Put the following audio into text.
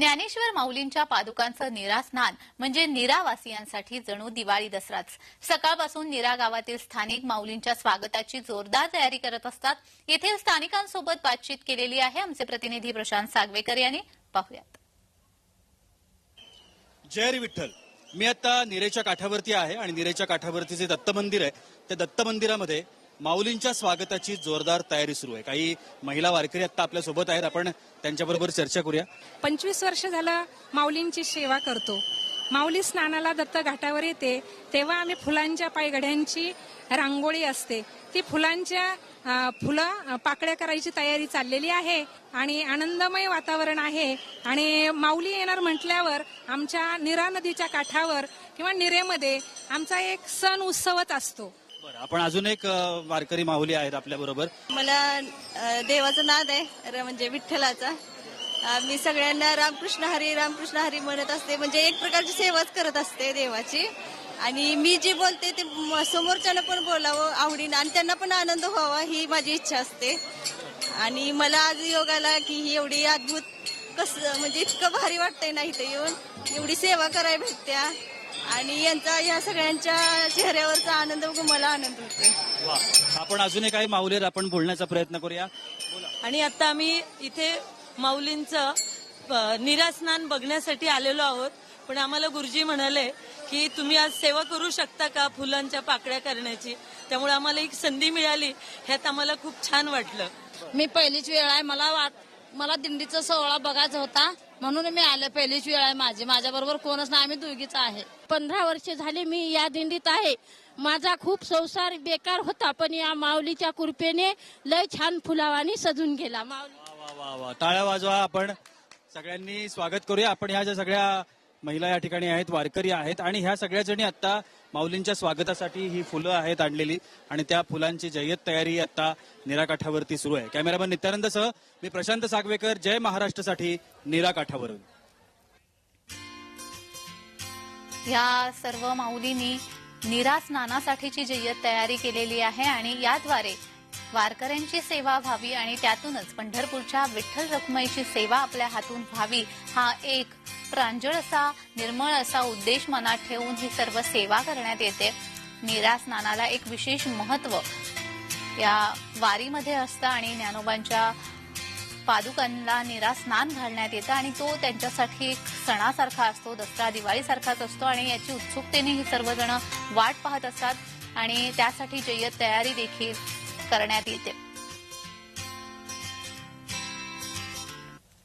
ज्ञानेश्वर माऊलींच्या पादुकांचं निरा स्नान म्हणजे निरावासियांसाठी जणू दिवाळी दसराच. सकाळपासून निरा गावातील स्थानिक माऊलींच्या स्वागताची जोरदार तयारी करत असतात. येथील स्थानिकांसोबत बातचीत केलेली आहे आमचे प्रतिनिधी प्रशांत सागवेकर यांनी. पाहुयात. जय विठ्ठल. मी आता निरेच्या काठावरती आहे आणि निरेच्या काठावरती जे दत्त मंदिर आहे त्या दत्त मंदिरामध्ये माऊलींच्या स्वागताची जोरदार तयारी सुरू आहे. काही महिला वारकरी आता आपल्यासोबत आहेत. आपण त्यांच्याबरोबर चर्चा करूया. पंचवीस वर्ष झालं माऊलींची सेवा करतो. माऊली स्नानाला दत्त घाटावर येते. तेव्हा आम्ही फुलांच्या पायघड्यांची रांगोळी असते. ती फुलांच्या फुलं पाकड्या पाकळ्या करायची तयारी चाललेली आहे आणि आनंदमय वातावरण आहे. आणि माऊली येणार म्हटल्यावर आमच्या निरा नदीच्या काठावर किंवा निरेमध्ये आमचा एक सण उत्सवच असतो. आपण अजून एक अ, वारकरी माऊली आहेत आपल्या बरोबर. मला अ, देवाचं नाद आहे र- म्हणजे विठ्ठलाचा. अ, मी सगळ्यांना रामकृष्ण हरी रामकृष्ण हरी म्हणत असते म्हणजे एक प्रकारची सेवाच करत असते देवाची. आणि मी जी बोलते ते म- समोरच्यानं पण बोलावं आवडीनं आणि त्यांना पण आनंद व्हावा ही माझी इच्छा असते. आणि मला आज योगाला की ही एवढी अद्भुत कसं म्हणजे इतकं भारी वाटतंय ना इथे येऊन एवढी सेवा करायला भेटत्या. आणि यांचा या सगळ्यांच्या चेहऱ्यावरचा आनंद बघून मला आनंद होतोय. वा. आपण अजूनही काही माऊली आहेत आपण बोलण्याचा प्रयत्न करूया. आणि आता आम्ही इथे माऊलींचं अ, निरास्नान बघण्यासाठी आलेलो आहोत. पण आम्हाला गुरुजी म्हणाले की तुम्ही आज सेवा करू शकता का फुलांच्या पाकळ्या करण्याची? त्यामुळे आम्हाला एक संधी मिळाली. ह्यात आम्हाला खूप छान वाटलं. मी पहिलीच वेळ आहे. मला वाट मला दिंडीचा सोहळा बघायचा होता. म्हणून मी आले पहिलीच वेळ आहे माझी. माझ्याबरोबर कोणच नाही. आम्ही दोघीच आहे. पंधरा वर्षे झाले मी या दिंडीत आहे. माझा खूप संसार बेकार होता पण या माऊलीच्या कृपेने लय छान फुलावानी सजून गेला. माऊली वा वा वा टाळ्या वाजवा आपण. सगळ्यांनी स्वागत करूया. आपण ह्या ज्या सगळ्या महिला या ठिकाणी आहेत वारकरी आहेत आणि ह्या सगळ्या जणी आता माऊलींच्या स्वागतासाठी ही फुलं आहेत आणलेली आणि त्या फुलांची जय्यत तयारी आता निराकाठावरती सुरू आहे. कॅमेरामन नित्यानंदसह मी प्रशांत सागवेकर. जय महाराष्ट्रसाठी निराकाठावरून या सर्व माऊलींनी निरा स्नानासाठीची जय्यत तयारी केलेली आहे आणि याद्वारे वारकऱ्यांची सेवा व्हावी आणि त्यातूनच पंढरपूरच्या विठ्ठल रखुमाईची सेवा आपल्या हातून व्हावी हा एक प्रांजळ असा निर्मळ असा उद्देश मनात ठेवून ही सर्व सेवा करण्यात येते. निरा स्नानाला एक विशेष महत्त्व या वारीमध्ये असतं आणि ज्ञानोबांच्या पादुकांना निरा स्नान घालण्यात येतं आणि तो त्यांच्यासाठी एक सणासारखा असतो दसरा दिवाळीसारखाच असतो आणि याची उत्सुकतेने ही सर्वजण वाट पाहत असतात आणि त्यासाठी जय्यत तयारी देखील करण्यात येते.